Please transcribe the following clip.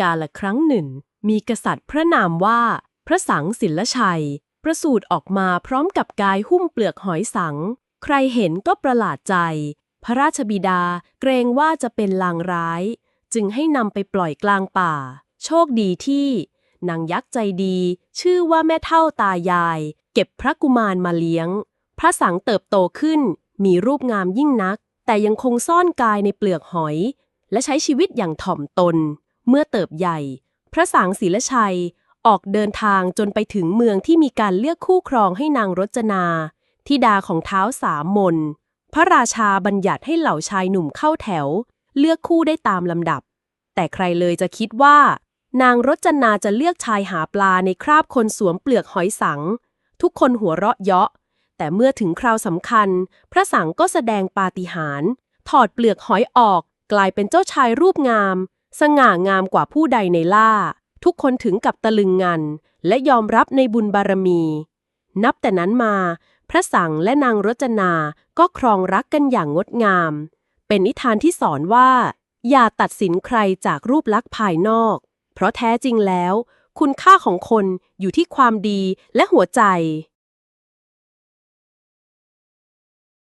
กาละครั้งหนึ่ง มีกษัตริย์พระนามว่า พระสังศิลชัย ประสูติออกมาพร้อมกับกายหุ้มเปลือกหอยสัง ใครเห็นก็ประหลาดใจ พระราชบิดาเกรงว่าจะเป็นลางร้าย จึงให้นำไปปล่อยกลางป่า โชคดีที่นางยักษ์ใจดี ชื่อว่าแม่เท่าตายาย เก็บพระกุมารมาเลี้ยง พระสังเติบโตขึ้น มีรูปงามยิ่งนัก แต่ยังคงซ่อนกายในเปลือกหอย และใช้ชีวิตอย่างถ่อมตน เมื่อเติบใหญ่ พระสังศิลชัย ออกเดินทางจนไปถึงเมืองที่มีการเลือกคู่ครองให้นางรจนาธิดาของเท้าสามมน พระราชาบัญญัติให้เหล่าชายหนุ่มเข้าแถว เลือกคู่ได้ตามลำดับ แต่ใครเลยจะคิดว่า นางรจนาจะเลือกชายหาปลาในคราบคนสวมเปลือกหอยสัง ทุกคนหัวเราะเยาะ แต่เมื่อถึงคราวสำคัญ พระสังก็แสดงปาฏิหาริย์ถอดเปลือกหอยออกกลายเป็นเจ้าชายรูปงาม สง่างามกว่าผู้ใดในล่า ทุกคนถึงกับตะลึงงัน และยอมรับในบุญบารมี นับแต่นั้นมา พระสังและนางรจนาก็ครองรักกันอย่างงดงาม เป็นนิทานที่สอนว่า อย่าตัดสินใครจากรูปลักษณ์ภายนอก เพราะแท้จริงแล้ว คุณค่าของคนอยู่ที่ความดีและหัวใจ